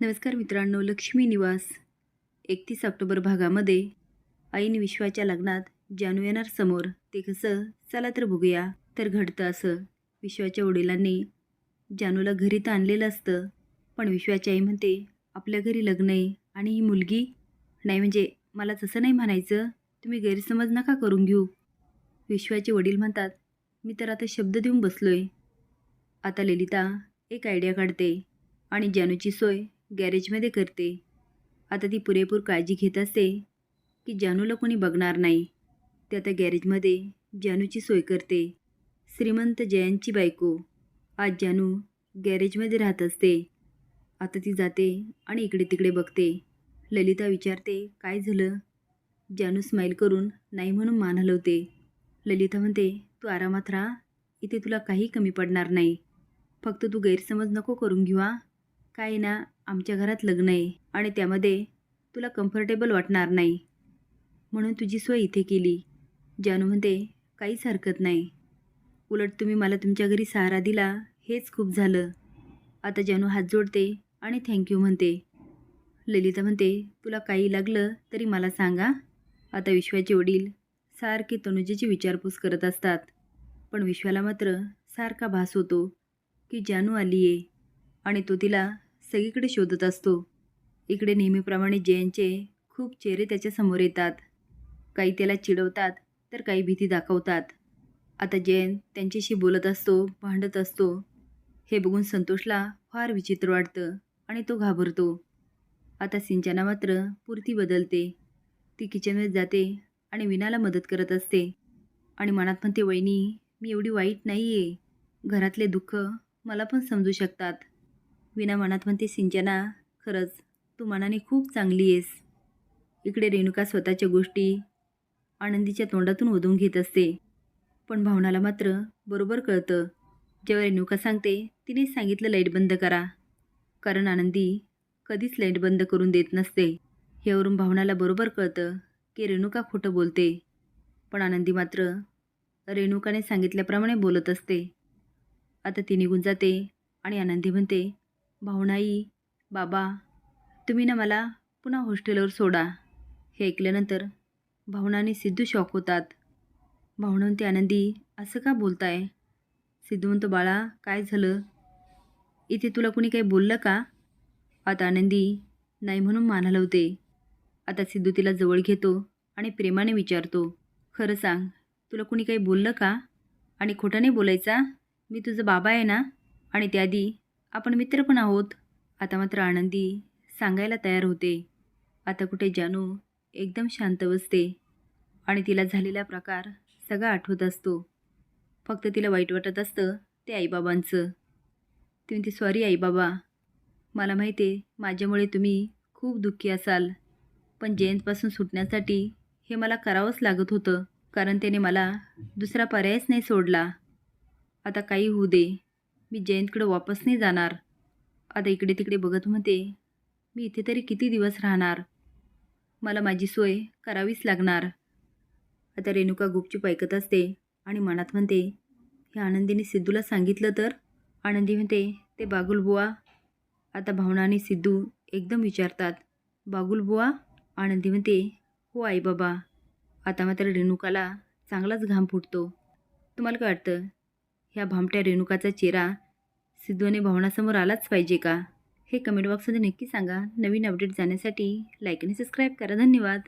नमस्कार मित्रांनो लक्ष्मी निवास. एकतीस ऑक्टोबर भागामध्ये आईन विश्वाच्या लग्नात जानू येणार समोर. ते कसं? चला तर बघूया. तर घडतं असं. विश्वाच्या वडिलांनी जानूला घरी तर आणलेलं असतं. पण विश्वाची आई म्हणते आपल्या घरी लग्न आहे आणि ही मुलगी नाही म्हणजे मला तसं नाही म्हणायचं. तुम्ही गैरसमज नका करून घेऊ. विश्वाचे वडील म्हणतात मी तर आता शब्द देऊन बसलो आहे आता ललिता एक आयडिया काढते आणि जानूची सोय गॅरेजमध्ये करते. आता ती पुरेपूर काळजी घेत असते की जानूला कोणी बघणार नाही. ते आता गॅरेजमध्ये जानूची सोय करते. श्रीमंत जयंतची बायको. आज जानू गॅरेजमध्ये राहत असते. आता ती जाते आणि इकडे तिकडे बघते. ललिता विचारते काय झालं? जानू स्माईल करून नाही म्हणून मान हलवते ललिता म्हणते तू आरामात राहा. इथे तुला काही कमी पडणार नाही. फक्त तू गैरसमज नको करून घेऊ काय ना आमच्या घरात लग्न आहे आणि त्यामध्ये तुला कम्फर्टेबल वाटणार नाही. म्हणून तुझी सोय इथे केली. जानू म्हणते काहीच हरकत नाही. उलट तुम्ही मला तुमच्या घरी सहारा दिला हेच खूप झालं. आता जानू हात जोडते आणि थँक्यू म्हणते. ललिता म्हणते तुला काही लागलं तरी मला सांगा. आता विश्वाचे वडील सारखे तनुजेची विचारपूस करत असतात. पण विश्वाला मात्र सारखा भास होतो की जानू आली आहे आणि तो तिला सगळीकडे शोधत असतो. इकडे नेहमीप्रमाणे जयंतचे खूप चेहरे त्याच्यासमोर येतात. काही त्याला चिडवतात तर काही भीती दाखवतात. आता जयंत त्यांच्याशी बोलत असतो भांडत असतो. हे बघून संतोषला फार विचित्र वाटतं आणि तो घाबरतो. आता सिंचना मात्र पुरती बदलते. ती किचनमध्ये जाते आणि विनाला मदत करत असते. आणि मनात म्हणते वहिनी मी एवढी वाईट नाही आहे घरातले दुःख मला पण समजू शकतात. विना मनात म्हणते सिंचना खरंच तू मनाने खूप चांगली आहेस. इकडे रेणुका स्वतःच्या गोष्टी आनंदीच्या तोंडातून ओधून घेत असते. पण भावनाला मात्र बरोबर कळतं. जेव्हा रेणुका सांगते तिने सांगितलं लाइट बंद करा. कारण आनंदी कधीच लाइट बंद करून देत नसते. यावरून भावनाला बरोबर कळतं की रेणुका खोटं बोलते. पण आनंदी मात्र रेणुकाने सांगितल्याप्रमाणे बोलत असते. आता ती निघून जाते आणि आनंदी म्हणते भावनाई बाबा तुम्ही ना मला पुन्हा हॉस्टेलवर सोडा. हे ऐकल्यानंतर भावनाने सिद्धू शॉक होतात. भावना ते आनंदी असं का बोलताय? सिद्धू म्हणतो बाळा काय झालं? इथे तुला कुणी काही बोललं का? आता आनंदी नाही म्हणून मान हलवते आता सिद्धू तिला जवळ घेतो आणि प्रेमाने विचारतो खरं सांग तुला कुणी काही बोललं का? आणि खोटं नाही बोलायचा? मी तुझं बाबा आहे ना? आणि त्याआधी आपण मित्र पण आहोत. आता मात्र आनंदी सांगायला तयार होते. आता कुठे जानू एकदम शांत बसते आणि तिला झालेला प्रकार सगळा आठवत असतो. फक्त तिला वाईट वाटत असतं ते आईबाबांचं. ती म्हणते सॉरी आईबाबा. मला माहिती आहे माझ्यामुळे तुम्ही खूप दुःखी असाल. पण जयंतपासून सुटण्यासाठी हे मला करावंच लागत होतं कारण त्याने मला दुसरा पर्यायच नाही सोडला. आता काही होऊ दे. मी जयंतकडं वापस नाही जाणार. आता इकडे तिकडे बघत म्हणते मी इथे तरी किती दिवस राहणार? मला माझी सोय करावीच लागणार. आता रेणुका गुपचूप ऐकत असते आणि मनात म्हणते हे आनंदीने सिद्धूला सांगितलं तर? आनंदी म्हणते ते बागुलबुवा आता भावना आणि सिद्धू एकदम विचारतात बागुलबुवा आनंदी म्हणते हो आई बाबा. आता मात्र रेणुकाला चांगलाच घाम फुटतो. तुम्हाला काय वाटतं? ह्या भामट्या रेणुकाचा चेहरा सिद्धू आणि भावनासमोर आलाच पाहिजे का? हे कमेंट बॉक्समध्ये नक्की सांगा. नवीन अपडेट जाण्यासाठी लाईक आणि सबस्क्राईब करा. धन्यवाद.